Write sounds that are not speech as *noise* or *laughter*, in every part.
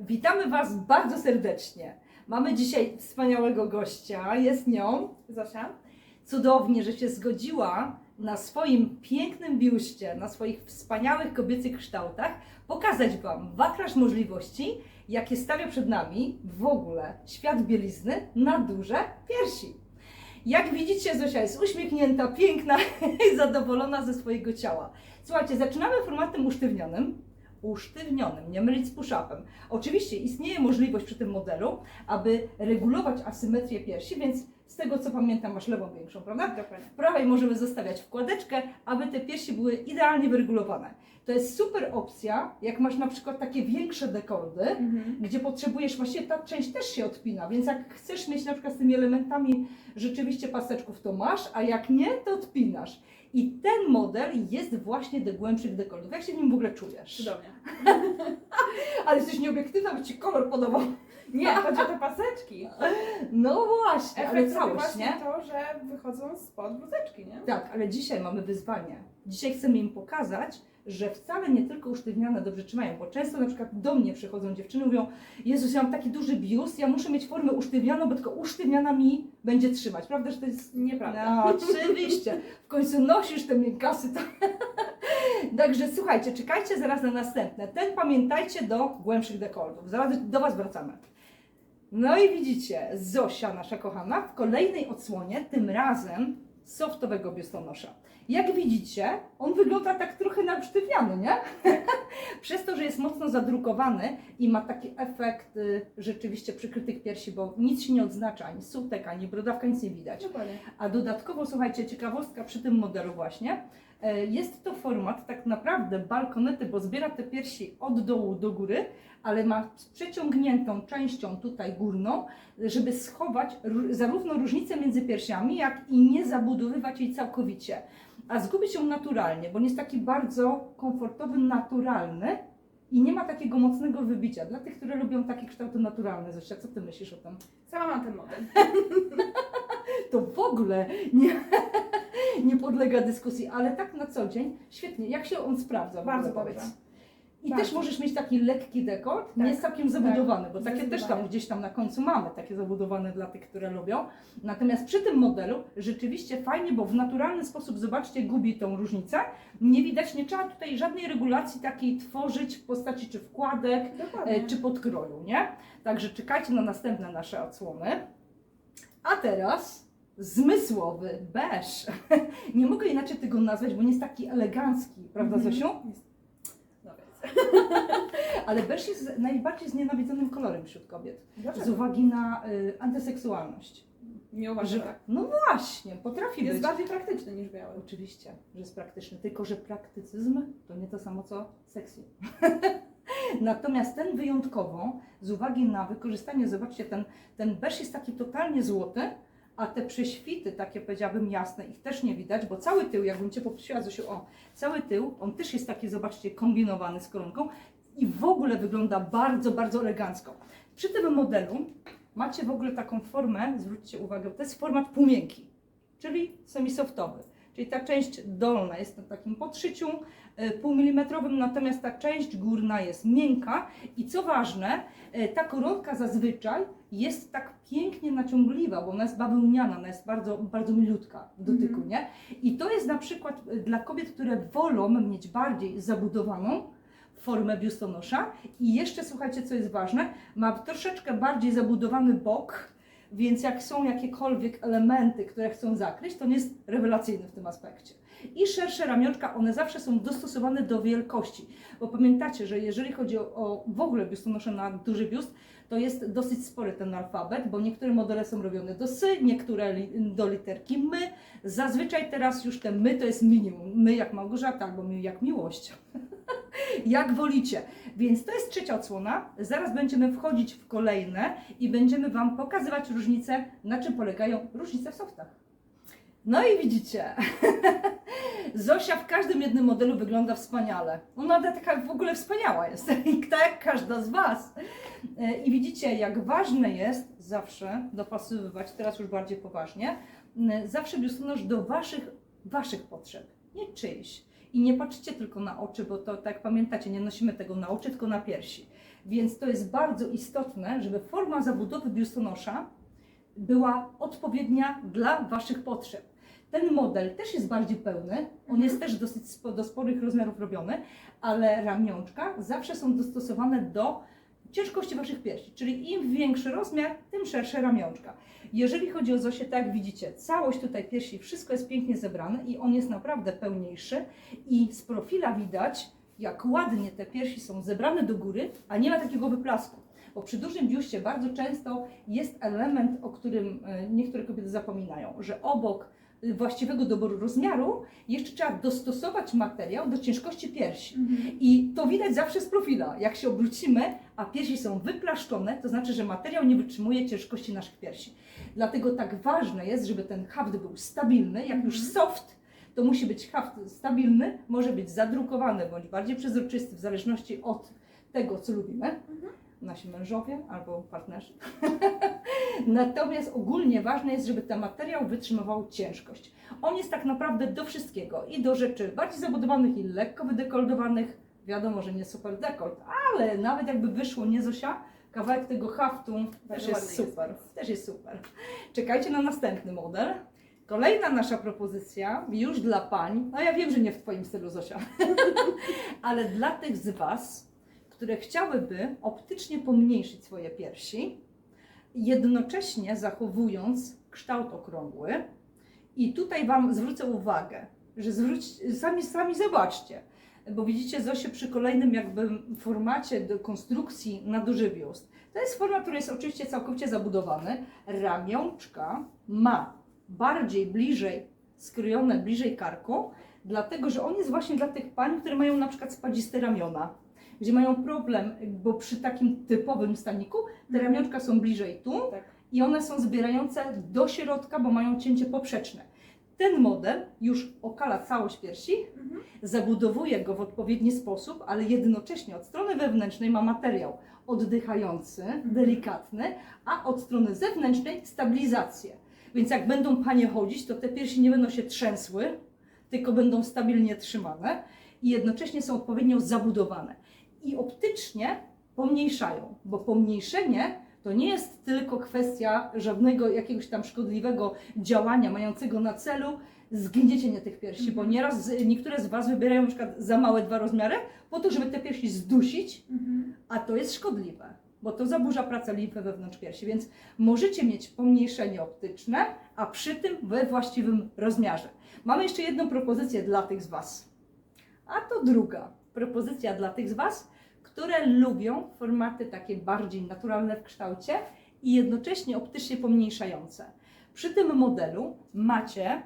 Witamy Was bardzo serdecznie. Mamy dzisiaj wspaniałego gościa, jest nią. Zosia? Cudownie, że się zgodziła na swoim pięknym biuście, na swoich wspaniałych kobiecych kształtach pokazać Wam wachlarz możliwości, jakie stawia przed nami w ogóle świat bielizny na duże piersi. Jak widzicie, Zosia jest uśmiechnięta, piękna *laughs* i zadowolona ze swojego ciała. Słuchajcie, zaczynamy formatem usztywnionym. Usztywnionym, nie mylić z push-upem. Oczywiście istnieje możliwość przy tym modelu, aby regulować asymetrię piersi, więc z tego co pamiętam, masz lewą większą, prawda? Dokładnie. W prawej możemy zostawiać wkładeczkę, aby te piersi były idealnie wyregulowane. To jest super opcja, jak masz na przykład takie większe dekoldy, Mhm. gdzie potrzebujesz, właśnie ta część też się odpina, więc jak chcesz mieć na przykład z tymi elementami rzeczywiście paseczków, to masz, a jak nie, to odpinasz. I ten model jest właśnie do głębszych dekoldów. Jak się w nim w ogóle czujesz? Cudownie. *laughs* Ale jesteś nieobiektywna, bo Ci kolor podobał. Nie, chodzi o te paseczki. No właśnie, ale Efekt całość, właśnie nie? to, że wychodzą spod bluzeczki, nie? Tak, ale dzisiaj mamy wyzwanie. Dzisiaj chcemy im pokazać, że wcale nie tylko usztywniane dobrze trzymają, bo często na przykład do mnie przychodzą dziewczyny i mówią Jezus, ja mam taki duży biust, ja muszę mieć formę usztywnianą, bo tylko usztywniana mi będzie trzymać. Prawda, że to jest... Nieprawda. No, oczywiście. W końcu nosisz te miękasy. To... *laughs* Także słuchajcie, czekajcie zaraz na następne. Ten pamiętajcie do głębszych dekoltów. Zaraz do Was wracamy. No i widzicie, Zosia, nasza kochana, w kolejnej odsłonie, tym razem softowego biustonosza. Jak widzicie, on wygląda tak trochę na usztywniany, nie? *laughs* Przez to, że jest mocno zadrukowany i ma taki efekt y, rzeczywiście przykrytych piersi, bo nic się nie odznacza, ani sutek, ani brodawka, nic nie widać. Dokładnie. A dodatkowo, słuchajcie, ciekawostka przy tym modelu właśnie, jest to format tak naprawdę balkonety, bo zbiera te piersi od dołu do góry, ale ma przeciągniętą częścią tutaj górną, żeby schować ró- zarówno różnicę między piersiami, jak i nie zabudowywać jej całkowicie. A zgubić ją naturalnie, bo on jest taki bardzo komfortowy, naturalny i nie ma takiego mocnego wybicia. Dla tych, które lubią takie kształty naturalne, Zosia, co Ty myślisz o tym? Sama mam ten model. *laughs* to w ogóle nie, nie podlega dyskusji, ale tak na co dzień, świetnie. Jak się on sprawdza? Bardzo dobrze. powiedz? I Bardzo. też możesz mieć taki lekki dekolt, Tak, nie jest całkiem zabudowany, bo takie też tam gdzieś tam na końcu mamy, takie zabudowane dla tych, które lubią. Natomiast przy tym modelu rzeczywiście fajnie, bo w naturalny sposób, zobaczcie, gubi tą różnicę. Nie widać, nie trzeba tutaj żadnej regulacji takiej tworzyć w postaci czy wkładek, Dokładnie. e, czy podkroju, nie? Także czekajcie na następne nasze odsłony. A teraz zmysłowy beż. *laughs* Nie mogę inaczej tego nazwać, bo nie jest taki elegancki, prawda Mhm. Zosiu? Jest. No więc. *laughs* Ale beż jest najbardziej znienawidzonym kolorem wśród kobiet. Dlaczego? Z uwagi na y, antyseksualność. Nie uważam, Że, tak. no właśnie, potrafi Jest być. bardziej praktyczny niż biały. Oczywiście, że jest praktyczny, tylko że praktycyzm to nie to samo co sexy. *laughs* Natomiast ten wyjątkowo, z uwagi na wykorzystanie, zobaczcie, ten, ten beż jest taki totalnie złoty, a te prześwity, takie powiedziałabym jasne, ich też nie widać, bo cały tył, jakbym Cię poprosiła Zosiu, o, cały tył, on też jest taki, zobaczcie, kombinowany z koronką i w ogóle wygląda bardzo, bardzo elegancko. Przy tym modelu macie w ogóle taką formę, zwróćcie uwagę, to jest format półmiękki, czyli semisoftowy. Czyli ta część dolna jest na takim podszyciu e, półmilimetrowym, natomiast ta część górna jest miękka i co ważne, e, ta koronka zazwyczaj jest tak pięknie naciągliwa, bo ona jest bawełniana, ona jest bardzo, bardzo milutka w dotyku, Mhm. nie? I to jest na przykład e, dla kobiet, które wolą mieć bardziej zabudowaną formę biustonosza i jeszcze słuchajcie, co jest ważne, ma troszeczkę bardziej zabudowany bok, więc jak są jakiekolwiek elementy, które chcą zakryć, to on jest rewelacyjny w tym aspekcie. I szersze ramionczka, one zawsze są dostosowane do wielkości. Bo pamiętacie, że jeżeli chodzi o, o w ogóle biustonosze na duży biust, to jest dosyć spory ten alfabet, bo niektóre modele są robione do sy, niektóre li, do literki my. Zazwyczaj teraz już te my to jest minimum. My jak Małgorzata, albo my jak miłość. Jak wolicie. Więc to jest trzecia odsłona. Zaraz będziemy wchodzić w kolejne i będziemy Wam pokazywać różnice, na czym polegają różnice w softach. No i widzicie, *laughs* Zosia w każdym jednym modelu wygląda wspaniale. Ona taka w ogóle wspaniała jest, *laughs* i tak jak każda z Was. E, I widzicie, jak ważne jest zawsze dopasowywać, teraz już bardziej poważnie, m, zawsze biustonosz do Waszych, waszych potrzeb, nie czyjś. I nie patrzcie tylko na oczy, bo to tak pamiętacie, nie nosimy tego na oczy, tylko na piersi. Więc to jest bardzo istotne, żeby forma zabudowy biustonosza była odpowiednia dla Waszych potrzeb. Ten model też jest bardziej pełny, on Mhm. jest też dosyć spo, do sporych rozmiarów robiony, ale ramionczka zawsze są dostosowane do ciężkości Waszych piersi, czyli im większy rozmiar, tym szersze ramionczka. Jeżeli chodzi o Zosię, tak widzicie, całość tutaj piersi, wszystko jest pięknie zebrane i on jest naprawdę pełniejszy i z profila widać, jak ładnie te piersi są zebrane do góry, a nie ma takiego wyplasku. Bo przy dużym biuście bardzo często jest element, o którym e, niektóre kobiety zapominają, że obok właściwego doboru rozmiaru jeszcze trzeba dostosować materiał do ciężkości piersi. I to widać zawsze z profila. Jak się obrócimy, a piersi są wyplaszczone, to znaczy, że materiał nie wytrzymuje ciężkości naszych piersi. Dlatego tak ważne jest, żeby ten haft był stabilny. Jak już Mhm. soft, to musi być haft stabilny, może być zadrukowany bądź bardziej przezroczysty, w zależności od tego, co lubimy. Mhm. Nasi mężowie albo partnerzy. *laughs* Natomiast ogólnie ważne jest, żeby ten materiał wytrzymywał ciężkość. On jest tak naprawdę do wszystkiego i do rzeczy bardziej zabudowanych i lekko wydekoldowanych. Wiadomo, że nie super dekolt, ale nawet jakby wyszło nie Zosia, kawałek tego haftu też jest ładny jest. super. Też jest super. Czekajcie na następny model. Kolejna nasza propozycja, już dla pań, no ja wiem, że nie w Twoim stylu Zosia, *laughs* ale dla tych z Was, które chciałyby optycznie pomniejszyć swoje piersi, jednocześnie zachowując kształt okrągły. I tutaj Wam zwrócę uwagę, że zwróć, sami, sami zobaczcie, bo widzicie Zosię przy kolejnym jakby formacie do konstrukcji na. To jest forma, która jest oczywiście całkowicie zabudowany. Ramionczka ma bardziej bliżej skrojone, bliżej karku, dlatego że on jest właśnie dla tych pań, które mają na przykład spadziste ramiona, gdzie mają problem, bo przy takim typowym staniku te Mhm. ramionczka są bliżej tu Tak. i one są zbierające do środka, bo mają cięcie poprzeczne. Ten model już okala całość piersi, Mhm. zabudowuje go w odpowiedni sposób, ale jednocześnie od strony wewnętrznej ma materiał oddychający, delikatny, a od strony zewnętrznej stabilizację. Więc jak będą panie chodzić, to te piersi nie będą się trzęsły, tylko będą stabilnie trzymane i jednocześnie są odpowiednio zabudowane. I optycznie pomniejszają, bo pomniejszenie to nie jest tylko kwestia żadnego jakiegoś tam szkodliwego działania mającego na celu zgniecienie tych piersi, bo Mhm. nieraz niektóre z Was wybierają na przykład za małe dwa rozmiary po to, żeby te piersi zdusić, Mhm. a to jest szkodliwe, bo to zaburza pracę limfy wewnątrz piersi, więc możecie mieć pomniejszenie optyczne, a przy tym we właściwym rozmiarze. Mamy jeszcze jedną propozycję dla tych z Was, a to druga propozycja dla tych z Was, które lubią formaty takie bardziej naturalne w kształcie i jednocześnie optycznie pomniejszające. Przy tym modelu macie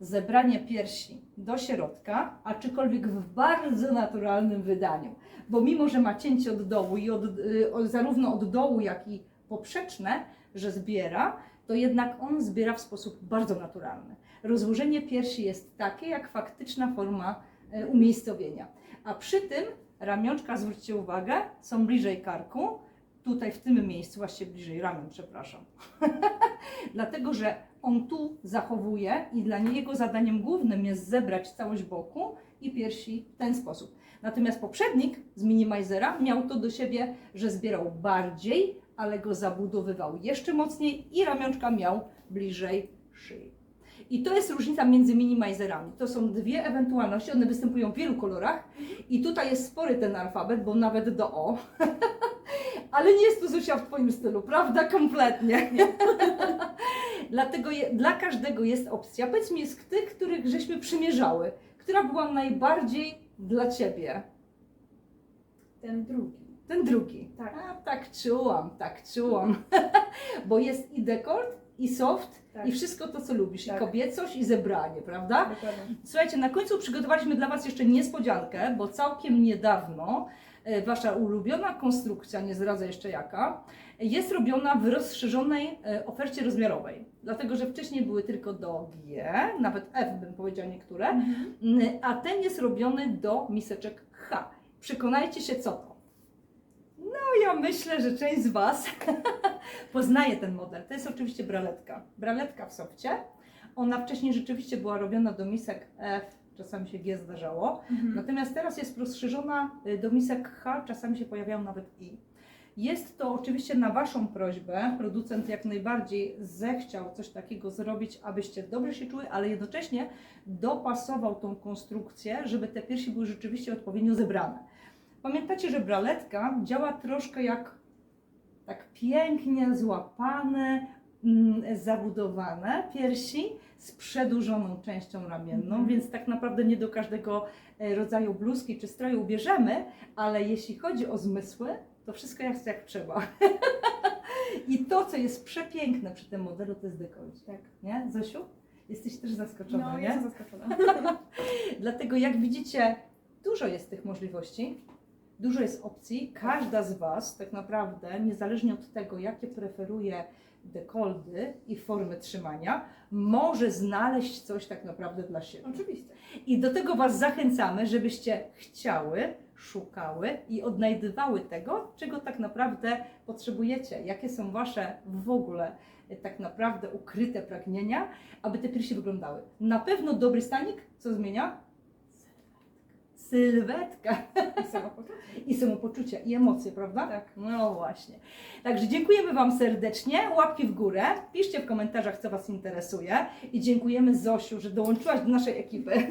zebranie piersi do środka, aczkolwiek w bardzo naturalnym wydaniu. Bo mimo, że ma cięcie od dołu i od, y, zarówno od dołu, jak i poprzeczne, że zbiera, to jednak on zbiera w sposób bardzo naturalny. Rozłożenie piersi jest takie, jak faktyczna forma umiejscowienia. A przy tym ramionczka, zwróćcie uwagę, są bliżej karku, tutaj w tym miejscu, właściwie bliżej ramion, przepraszam. *laughs* Dlatego, że on tu zachowuje i dla niego zadaniem głównym jest zebrać całość boku i piersi w ten sposób. Natomiast poprzednik z Minimizera miał to do siebie, że zbierał bardziej, ale go zabudowywał jeszcze mocniej i ramionczka miał bliżej szyi. I to jest różnica między minimizerami. To są dwie ewentualności, one występują w wielu kolorach i tutaj jest spory ten alfabet, bo nawet do O. *laughs* Ale nie jest to Zuzia w Twoim stylu, prawda? Kompletnie. *laughs* Dlatego je, dla każdego jest opcja. Powiedz mi, z tych, których żeśmy przymierzały, która była najbardziej dla Ciebie? Ten drugi. Ten drugi. Tak. A, tak czułam, tak czułam. *laughs* Bo jest i dekolt, i soft, Tak. i wszystko to, co lubisz. Tak. I kobiecość, i zebranie, prawda? Dokładnie. Słuchajcie, na końcu przygotowaliśmy dla Was jeszcze niespodziankę, bo całkiem niedawno e, Wasza ulubiona konstrukcja, nie zdradzę jeszcze jaka, jest robiona w rozszerzonej e, ofercie rozmiarowej. Dlatego, że wcześniej były tylko do G, nawet F bym powiedziała niektóre, Mhm. Mm, a ten jest robiony do miseczek H. Przekonajcie się, co to. No, ja myślę, że część z Was *laughs* poznaje ten model. To jest oczywiście braletka. Braletka w sofcie. Ona wcześniej rzeczywiście była robiona do misek F, czasami się G zdarzało. Mhm. Natomiast teraz jest rozszerzona y, do misek H, czasami się pojawiają nawet I. Jest to oczywiście na Waszą prośbę. Producent jak najbardziej zechciał coś takiego zrobić, abyście dobrze się czuły, ale jednocześnie dopasował tą konstrukcję, żeby te piersi były rzeczywiście odpowiednio zebrane. Pamiętacie, że braletka działa troszkę jak tak pięknie złapane, mm, zabudowane piersi z przedłużoną częścią ramienną, Mhm. więc tak naprawdę nie do każdego e, rodzaju bluzki czy stroju ubierzemy, ale jeśli chodzi o zmysły, to wszystko jest jak trzeba. *laughs* I to, co jest przepiękne przy tym modelu, to jest dekolt. Tak. Nie, Zosiu? Jesteś też zaskoczona, No, nie? jestem zaskoczona. *laughs* *laughs* Dlatego jak widzicie, dużo jest tych możliwości, dużo jest opcji. Każda z Was tak naprawdę, niezależnie od tego, jakie preferuje dekoldy i formy trzymania, może znaleźć coś tak naprawdę dla siebie. Oczywiście. I do tego Was zachęcamy, żebyście chciały, szukały i odnajdywały tego, czego tak naprawdę potrzebujecie, jakie są Wasze w ogóle e, tak naprawdę ukryte pragnienia, aby te piersi wyglądały. Na pewno dobry stanik, co zmienia? Sylwetka I samopoczucie. i samopoczucie i emocje, prawda? Tak. No właśnie. Także dziękujemy Wam serdecznie. Łapki w górę. Piszcie w komentarzach, co Was interesuje. I dziękujemy Zosiu, że dołączyłaś do naszej ekipy. *laughs*